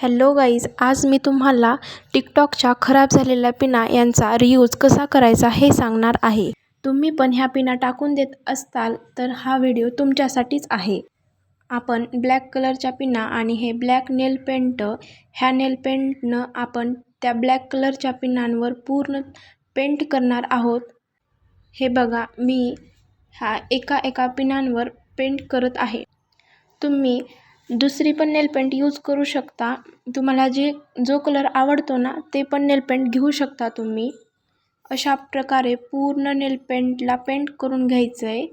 Hello guys आज मी तुम्हाला टिकटॉकच्या खराब झालेल्या पिना यांचा रियूज कसा करायचा हे सांगणार आहे. तुम्ही पण ह्या पिना टाकून देत असताल तर हा व्हिडिओ तुमच्यासाठीच आहे. आपण ब्लॅक कलरच्या पिना आणि हे ब्लॅक नेल पेंट ह्या नेल पेंटनं आपण त्या ब्लॅक कलरच्या पिनांवर पूर्ण पेंट करणार आहोत. हे बघा मी ह्या एका एका पिनांवर पेंट करत आहे. तुम्ही दुसरी पण नेल पेंट यूज करू शकता. तुम्हाला जे जो कलर आवडतो ना ते पण नेल पेंट घेऊ शकता तुम्ही. अशा प्रकारे पूर्ण नेल पेंटला पेंट करून घ्यायचं आहे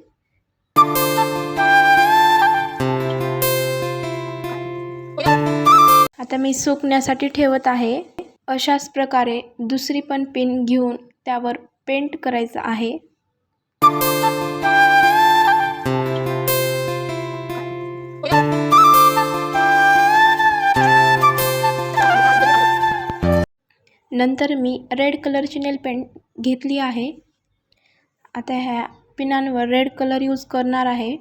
आता मी सुकण्यासाठी ठेवत आहे. अशाच प्रकारे दुसरी पण पिन घेऊन त्यावर पेंट करायचं आहे. नंतर मी रेड कलरची नेल पेंट घेतली आहे. आता ह्या पिनांवर रेड कलर यूज करणार आहे.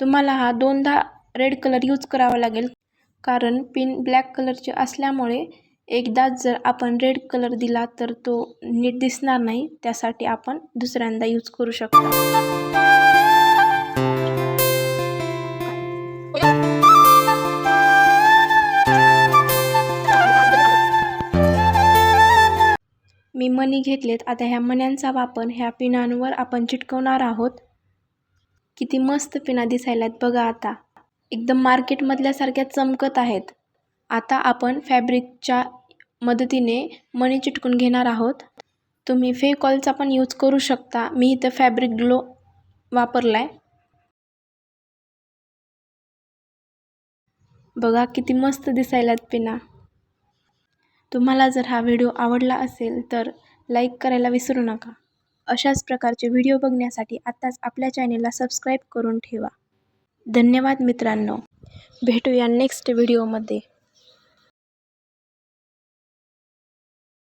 तुम्हाला हा दोनदा रेड कलर यूज करावा लागेल. कारण पिन ब्लॅक कलरचे असल्यामुळे एकदाच जर आपण रेड कलर दिला तर तो नीट दिसणार नाही. त्यासाठी आपण दुसऱ्यांदा यूज करू शकतो. मी मणी घेतलेत आता ह्या मण्यांचा वापर ह्या पिनांवर आपण चिटकवणार आहोत. किती मस्त पिना दिसायला आहेत बघा आता. एकदम मार्केटमधल्यासारख्या चमकत आहेत. आता आपण फॅब्रिकच्या मदतीने मणी चिटकून घेणार आहोत. तुम्ही फेकॉलचा पण यूज करू शकता. मी इथं फॅब्रिक ग्लो वापरला आहे बघा किती मस्त दिसायला आहेत पिना तुम्हाला जर हा व्हिडिओ आवडला असेल तर लाईक करायला विसरू नका. अशाच प्रकारचे व्हिडिओ बघण्यासाठी आत्ताच आपल्या चॅनेलला सबस्क्राईब करून ठेवा. धन्यवाद मित्रांनो. भेटूया नेक्स्ट व्हिडिओमध्ये.